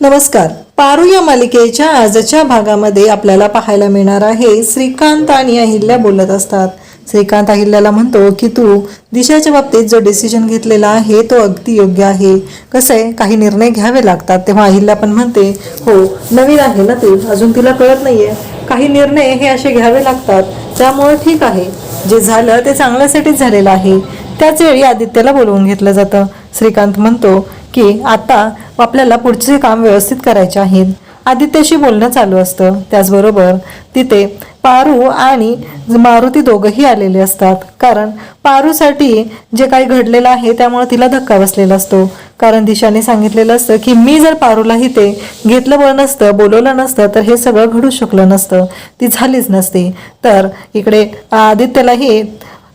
नमस्कार. पारू या मालिकेच्या आजच्या भागामध्ये आपल्याला पाहायला मिळणार आहे श्रीकांत आणि अहिल्या बोलत असतात. श्रीकांत अहिल्याला म्हणतो की तू दिशाच्या बाबतीत जो डिसिजन घेतलेला आहे तो अगदी योग्य आहे. कसं आहे? काही निर्णय घ्यावे लागतात. तेव्हा अहिल्या पण म्हणते हो नवीन आहे ना ते. अजून तिला कळत नाहीये. काही निर्णय हे असे घ्यावे लागतात. त्यामुळे ठीक आहे. जे झालं ते चांगल्यासाठीच झालेलं आहे. त्याच वेळी आदित्यला बोलवून घेतलं जातं. श्रीकांत म्हणतो की आता आपल्याला पुढचे काम व्यवस्थित करायचे आहेत. आदित्यशी बोलणं चालू असतं. त्याचबरोबर तिथे पारू आणि मारुती दोघंही आलेले असतात. कारण पारूसाठी जे काही घडलेलं आहे त्यामुळे तिला धक्का बसलेला असतो. कारण दिशाने सांगितलेलं असतं की मी जर पारूला इथे घेतलं बळ नसतं बोलवलं नसतं तर हे सगळं घडू शकलं नसतं. ती झालीच नसती. तर इकडे आदित्यलाही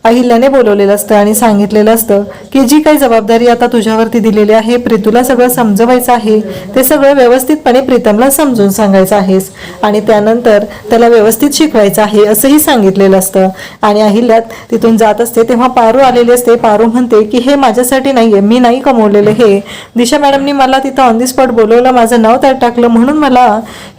अहिल्याने बोलवलेलं असतं आणि सांगितलेलं असतं की जी काही जबाबदारी आता तुझ्यावरती दिलेली आहे प्रीतूला सगळं समजवायचं आहे ते सगळं व्यवस्थितपणे प्रीतमला समजून सांगायचं आहेस. आणि त्यानंतर त्याला व्यवस्थित शिकवायचं आहे असंही सांगितलेलं असतं. आणि अहिल्यात तिथून जात असते तेव्हा पारू आलेली असते. पारू म्हणते की हे माझ्यासाठी नाही आहे मी नाही कमवलेलं हे. दिशा मॅडमनी मला तिथं ऑन दी स्पॉट बोलवलं माझं नाव त्यात टाकलं म्हणून मला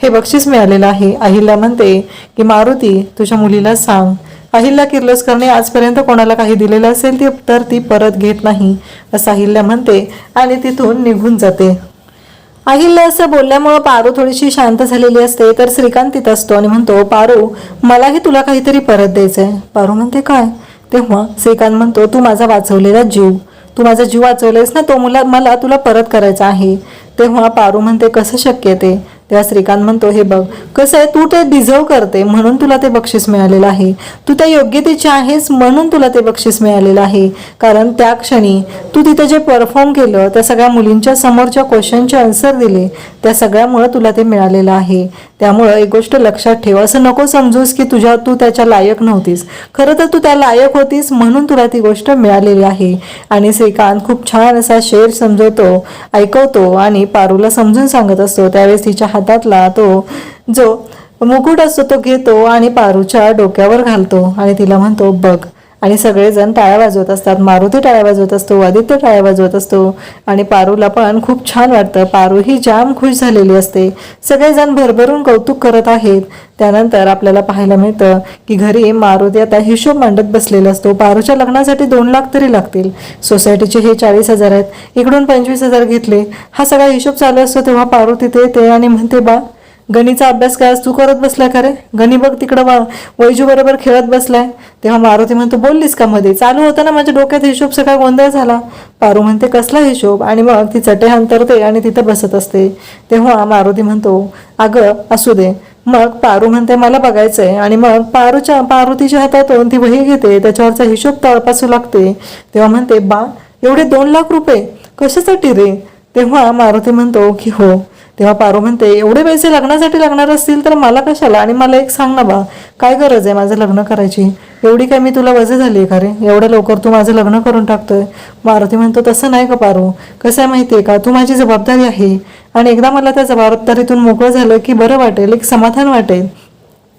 हे बक्षीस मिळालेलं आहे. अहिल्या म्हणते की मारुती तुझ्या मुलीला सांग अहिल्या किर्लोस्करने आजपर्यंत कोणाला काही दिलेलं असेल ती तर ती परत घेत नाही असं अहिल्या म्हणते आणि तिथून निघून जाते. अहिल्या असं बोलल्यामुळं पारू थोडीशी शांत झालेली असते तर श्रीकांत तिथं असतो आणि म्हणतो पारू मलाही तुला काहीतरी परत द्यायचंय. पारू म्हणते काय? तेव्हा श्रीकांत म्हणतो तू माझा वाचवलेला जीव. तू माझा जीव वाचवलेस ना तो मुला मला तुला परत करायचा आहे. तेव्हा पारू म्हणते कसं शक्य ते? तेव्हा श्रीकांत म्हणतो हे बघ कसं आहे तू ते डिझर्व करते म्हणून तुला ते बक्षीस मिळालेलं आहे. तू त्या योग्यतेची आहेस म्हणून तुला ते बक्षीस मिळालेलं आहे. कारण त्या क्षणी तू तिथं जे परफॉर्म केलं त्या सगळ्या मुलींच्या समोरच्या क्वेश्चनचे आन्सर दिले त्या सगळ्यामुळं तुला ते मिळालेलं आहे. त्यामुळं एक गोष्ट लक्षात ठेव असं नको समजूस की तुझ्या तू त्याच्या लायक नव्हतीस. खरं तर तू त्या लायक होतीस म्हणून तुला ती गोष्ट मिळालेली आहे. आणि श्रीकांत खूप छान असा शेर समजवतो ऐकवतो आणि पारूला समजून सांगत असतो त्यावेळेस तिच्या हातातला तो जो मुकुट असतो तो घेतो आणि पारूच्या डोक्यावर घालतो आणि तिला म्हणतो बघ आणि सगळेजण टाळ्या वाजवत असतात. मारुती टाळ्या वाजवत असतो आदित्य टाळ्या वाजवत असतो आणि पारूला पण खूप छान वाटतं. पारू ही जाम खुश झालेली असते. सगळेजण भरभरून कौतुक करत आहेत. त्यानंतर आपल्याला पाहायला मिळतं की घरी मारुती आता हिशोब मांडत बसलेला असतो. पारूच्या लग्नासाठी दोन लाख तरी लागतील. सोसायटीचे हे चाळीस हजार आहेत. इकडून पंचवीस हजार घेतले. हा सगळा हिशोब चालू असतो तेव्हा पारू तिथे येते आणि म्हणते बा गणीचा अभ्यास काय आज तू करत बसलाय का रे? गणी बघ तिकडं वा वैजू बरोबर खेळत बसलाय. तेव्हा मारुती म्हणतो बोललीस का मध्ये चालू होता ना माझ्या डोक्यात हिशोब सगळा गोंधळ झाला. पारू म्हणते कसला हिशोब? आणि मग ती चटे अंतरते आणि तिथं बसत असते. तेव्हा मारुती म्हणतो अगं असू दे. मग पारू म्हणते मला बघायचंय. आणि मग पारूच्या पारुतीच्या हातातून ती वही घेते. त्याच्यावरचा हिशोब तळपासू लागते. तेव्हा म्हणते बा एवढे दोन लाख रुपये? कशासाठी रे? तेव्हा मारुती म्हणतो की हो. तेव्हा पारू म्हणते एवढे पैसे लग्नासाठी लागणार असतील तर मला कशाला? आणि मला एक सांग ना बा काय गरज आहे माझं लग्न करायची? एवढी काय मी तुला वजे झाली आहे का रे? एवढ्या लवकर तू माझं लग्न करून टाकतोय. मारुती म्हणतो तसं नाही का पारू? कसं आहे माहिती आहे का? तू माझी जबाबदारी आहे. आणि एकदा मला त्या जबाबदारीतून मोकळं झालं की बरं वाटेल एक समाधान वाटेल.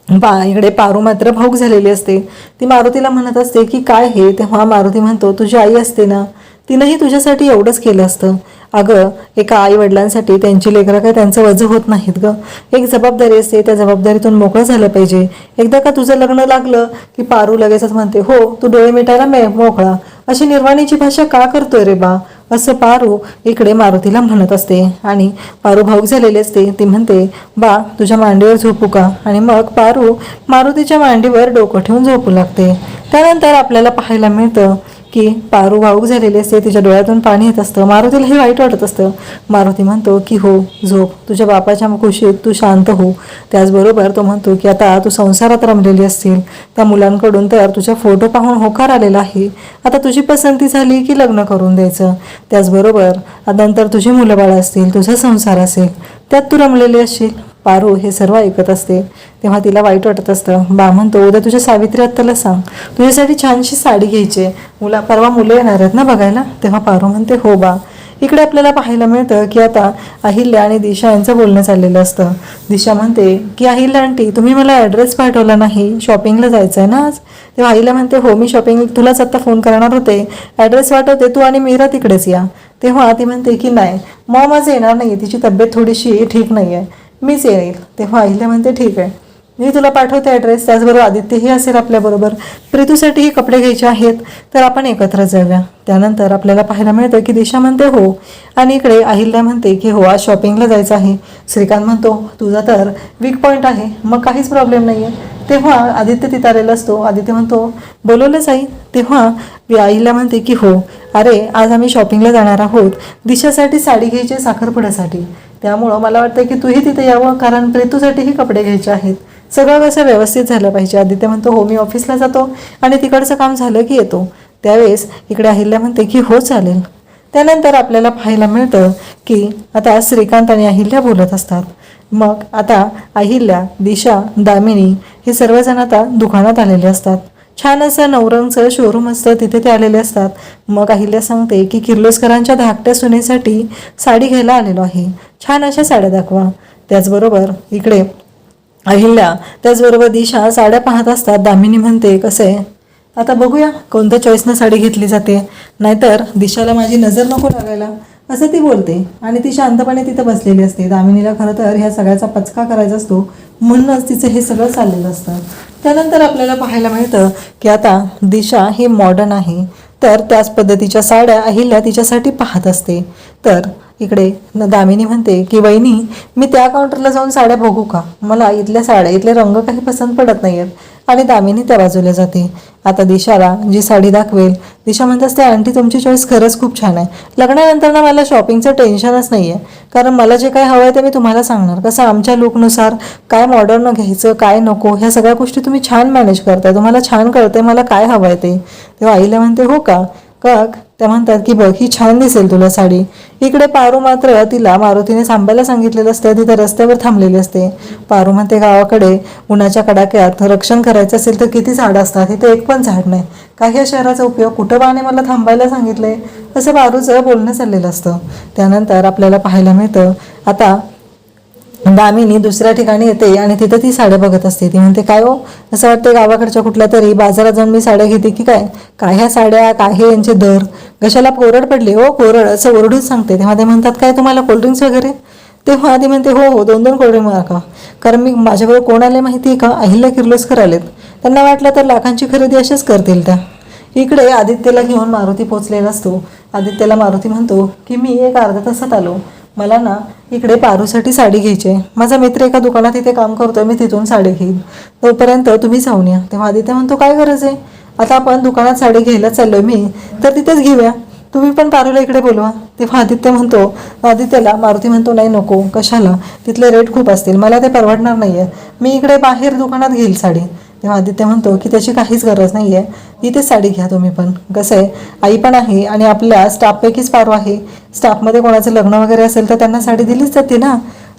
पा इकडे पारू मात्र भाऊक झालेली असते. ती मारुतीला म्हणत असते की काय हे? तेव्हा मारुती म्हणतो तुझी आई असते ना. तिनंही तुझ्यासाठी एवढंच केलं असतं. अगं एका आई वडिलांसाठी त्यांची लेकरं काय त्यांचं वजं होत नाहीत ग. एक जबाबदारी असते त्या जबाबदारीतून मोकळं झालं पाहिजे. एकदा का तुझं लग्न लागलं की पारू लगेचच म्हणते हो तू डोळे मिटायला मे मोकळा. अशी निर्वाणीची भाषा का करतोय रे बा? असं पारू इकडे मारुतीला म्हणत असते. आणि पारू भाऊक झालेली असते. ती म्हणते बा तुझ्या मांडीवर झोपू का? आणि मग पारू मारुतीच्या मांडीवर डोकं ठेवून झोपू लागते. त्यानंतर आपल्याला पाहायला मिळतं की पारू भाऊक झालेली असते तिच्या डोळ्यातून पाणी येत असतं. मारुतीला हे वाईट वाटत असतं. मारुती म्हणतो की हो झोप. तुझ्या बापाच्या कुशीत तू शांत हो. त्याचबरोबर तो म्हणतो की आता तू संसारात रमलेली असतील त्या मुलांकडून तर तुझ्या फोटो पाहून होकार आलेला आहे. आता तुझी पसंती झाली की लग्न करून द्यायचं. त्याचबरोबर नंतर तुझी मुलं बाळ असतील तुझा संसार असेल. त्यात तू रमलेली असशील. पारू हे सर्व ऐकत असते. तेव्हा तिला वाईट वाटत असतं. बा म्हणतो उद्या तुझ्या सावित्री आत्ताला सांग. तुझ्यासाठी छानशी साडी घ्यायची आहे. मुला परवा मुलं येणार आहेत ना बघायला? तेव्हा पारू म्हणते हो बा. इकडे आपल्याला पाहायला मिळतं की आता अहिल्या आणि दिशा यांचं बोलणं चाललेलं असतं. दिशा म्हणते की अहिल्या आंटी तुम्ही मला ॲड्रेस पाठवला नाही. शॉपिंगला जायचं आहे ना आज? तेव्हा आईला म्हणते हो मी शॉपिंग तुलाच आत्ता फोन करणार होते. ॲड्रेस पाठवते तू आणि मीरा तिकडेच या. तेव्हा ती म्हणते की नाही मॉम आज येणार नाही तिची तब्येत थोडीशी ठीक नाही आहे मीच येईल. तेव्हा अहिल्या म्हणते ठीक आहे. मी तुला पाठवते ॲड्रेस त्याचबरोबर आदित्यही असेल आपल्याबरोबर. प्रीतूसाठीही कपडे घ्यायचे आहेत. तर आपण एकत्र जाऊया. त्यानंतर आपल्याला पाहायला मिळतं की दिशा म्हणते हो. आणि इकडे अहिल्या म्हणते की हो आज शॉपिंगला जायचं आहे. श्रीकांत म्हणतो तुझा तर वीक पॉईंट आहे. मग काहीच प्रॉब्लेम नाही आहे तेव्हा आदित्य तिथं आलेला असतो. आदित्य म्हणतो बोलवलंच आई तेव्हा मी आईला म्हणते की हो. अरे आज आम्ही शॉपिंगला जाणार आहोत दिशासाठी साडी घ्यायची साखरपुड्यासाठी. त्यामुळं मला वाटतं की तूही तिथे यावं कारण प्रेतूसाठीही कपडे घ्यायचे आहेत. सगळं कसं व्यवस्थित झालं पाहिजे. आदित्य म्हणतो हो मी ऑफिसला जातो आणि तिकडचं काम झालं की येतो. त्यावेळेस इकडे अहिल्या म्हणते की हो चालेल. त्यानंतर आपल्याला पाहायला मिळतं की आता श्रीकांत आणि अहिल्या बोलत असतात. मग आता अहिल्या दिशा दामिनी हे सर्वजण आता दुकानात आलेले असतात. छान असं नवरंगचं शोरूम असतं तिथे ते आलेले असतात. मग अहिल्या सांगते की किर्लोस्करांच्या धाकट्या सुनेसाठी साडी घ्यायला आलेलो आहे. छान अशा साड्या दाखवा. त्याचबरोबर इकडे अहिल्या त्याचबरोबर दिशा साड्या पाहत असतात. दामिनी म्हणते कसं आहे? आता बघूया कोणत्या चॉईसनं साडी घेतली जाते. नाहीतर दिशाला माझी नजर नको लागायला. असं ती बोलते. आणि ती शांतपणे तिथं बसलेली असते. दामिनीला खरं तर ह्या सगळ्याचा पचका करायचा असतो. म्हणूनच तिचं हे सगळं चाललेलं असतं. त्यानंतर आपल्याला पाहायला मिळतं की आता दिशा ही मॉडर्न आहे. तर त्याच पद्धतीच्या साड्या अहिल्या तिच्यासाठी पाहत असते. तर इकडे. दामिनी म्हणते की वहिनी मी त्या काउंटरला जाऊन साड्या बघू का? मला इथल्या साड्या इथले रंग काही पसंत पडत नाही आहेत आणि दामिनी त्या बाजूला जाते. आता दिशाला जी साडी दाखवेल दिशा म्हणतात त्या आंटी तुमची चॉईस खरंच खूप छान आहे. लग्नानंतर ना मला शॉपिंगचं टेन्शनच नाही आहे कारण मला जे काय हवं आहे ते मी तुम्हाला सांगणार. कसं आमच्या लुकनुसार काय मॉडर्न घ्यायचं काय नको ह्या सगळ्या गोष्टी तुम्ही छान मॅनेज करताय. तुम्हाला छान कळतंय मला काय हवं आहे ते. तेव्हा आईला म्हणते हो का? काक त्या म्हणतात की बघ ही छान दिसेल तुला साडी. इकडे पारू मात्र तिला मारुतीने थांबायला सांगितलेलं असतं तिथे रस्त्यावर थांबलेली असते. पारू म्हणते गावाकडे उन्हाच्या कडाक्यात रक्षण करायचं असेल तर किती झाडं असतात? तिथे एक पण झाड नाही. काही या शहराचा उपयोग कुठं मला थांबायला सांगितलंय? असं पारूचं बोलणं चाललेलं असतं. त्यानंतर आपल्याला पाहायला मिळतं आता दामिनी दुसऱ्या ठिकाणी येते आणि तिथं ती साड्या बघत असते. ती म्हणते काय हो? असं वाटतं गावाकडच्या कुठल्या तरी बाजारात जाऊन मी साड्या घेते की काय? काय ह्या साड्या? काय हे यांचे दर? कशाला कोरड पडली हो? कोरड असं ओरडून सांगते. तेव्हा ते म्हणतात काय तुम्हाला कोल्ड्रिंक्स वगैरे? तेव्हा ती म्हणते हो हो दोन दोन कोल्ड्रिंक मारा कारण मी माझ्याबरोबर कोण आले माहिती आहे का? अहिल्या किर्लोस्कर आलेत. त्यांना वाटलं तर लाखांची खरेदी अशाच करतील त्या. इकडे आदित्यला घेऊन मारुती पोचलेला असतो. आदित्यला मारुती म्हणतो की मी एक अर्धा तासात आलो. मला ना इकडे पारूसाठी साडी घ्यायची आहे. माझा मित्र एका दुकानात इथे काम करतोय मी तिथून साडी घेईन. तोपर्यंत तुम्ही जाऊन या. तेव्हा आदित्य म्हणतो काय गरज आहे? आता आपण दुकानात साडी घ्यायला चाललोय मी तर तिथेच घेऊया. तुम्ही पण पारूला इकडे बोलवा. तेव्हा आदित्य म्हणतो आदित्यला मारुती म्हणतो नाही नको कशाला? तिथले रेट खूप असतील. मला ते परवडणार नाही आहे मी इकडे बाहेर दुकानात घेईल साडी. तेव्हा आदित्य म्हणतो की त्याची काहीच गरज नाही आहे तिथेच साडी घ्या तुम्ही पण. कसं आहे? आई पण आहे आणि आपल्या स्टाफपैकीच पारू आहे. स्टाफमध्ये कोणाचं लग्न वगैरे असेल तर त्यांना साडी दिलीच जाते ना.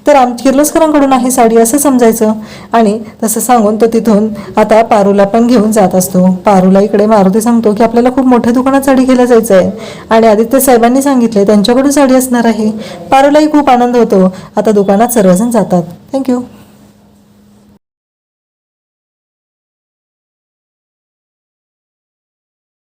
तर आम किर्लोस्करांकडून आहे साडी असं समजायचं. आणि तसं सांगून तो तिथून आता पारूला पण घेऊन जात असतो. पारूला इकडे मारुती सांगतो की आपल्याला खूप मोठ्या दुकानात साडी घ्यायला जायचं आहे आणि आदित्य साहेबांनी सांगितले त्यांच्याकडून साडी असणार आहे. पारूलाही खूप आनंद होतो. आता दुकानात सर्वजण जातात. थँक्यू